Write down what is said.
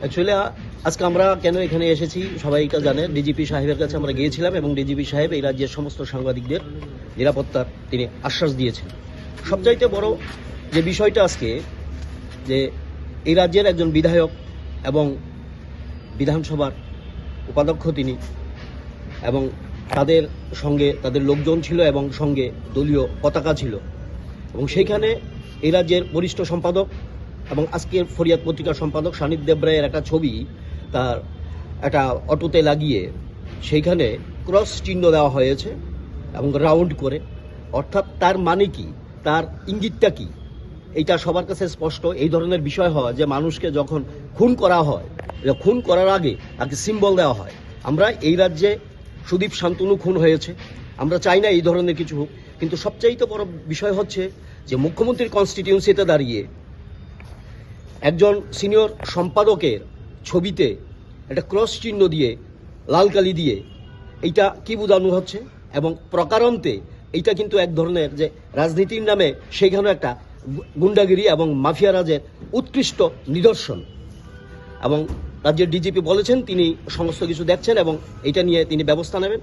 Actually আজকে আমরা কেন এখানে এসেছি সবাই জানে। ডিজিপি সাহেবের কাছে আমরা গিয়েছিলাম এবং ডিজিপি সাহেব এই রাজ্যের সমস্ত সাংবাদিকদের নিরাপত্তার তিনি আশ্বাস দিয়েছেন। সবচাইতে বড় যে বিষয়টা আজকে, যে এই রাজ্যের একজন বিধায়ক এবং বিধানসভার উপাধ্যক্ষ তিনি এবং তাদের সঙ্গে তাদের লোকজন ছিল এবং সঙ্গে দলীয় পতাকা ছিল। এবং সেইখানে এই রাজ্যের বরিষ্ঠ সম্পাদক এবং আজকের ফরিয়াদ পত্রিকার সম্পাদক সানিদ দেবরায়ের একটা ছবি তার একটা অটোতে লাগিয়ে সেইখানে ক্রস চিহ্ন দেওয়া হয়েছে এবং রাউন্ড করে। অর্থাৎ তার মানে কি? তার ইঙ্গিতটা কি? এইটা সবার কাছে স্পষ্ট। এই ধরনের বিষয় হয় যে মানুষকে যখন খুন করা হয় খুন করার আগে তাকে সিম্বল দেওয়া হয়। আমরা এই রাজ্যে সুদীপ শান্তনু খুন হয়েছে। আমরা চাই না এই ধরনের কিছু হোক। কিন্তু সবচাইতে বড় বিষয় হচ্ছে যে মুখ্যমন্ত্রীর কনস্টিটিউন্সিতে দাঁড়িয়ে একজন সিনিয়র সম্পাদকের ছবিতে একটা ক্রস চিহ্ন দিয়ে, লাল কালি দিয়ে এইটা কি বোঝানো হচ্ছে? এবং প্রকারান্তে এইটা কিন্তু এক ধরনের যে রাজনীতির নামে সেইখানে একটা গুন্ডাগিরি এবং মাফিয়া রাজের উৎকৃষ্ট নিদর্শন। এবং রাজ্যের ডিজিপি বলেছেন, তিনি সমস্ত কিছু দেখছেন এবং এটা নিয়ে তিনি ব্যবস্থা নেবেন।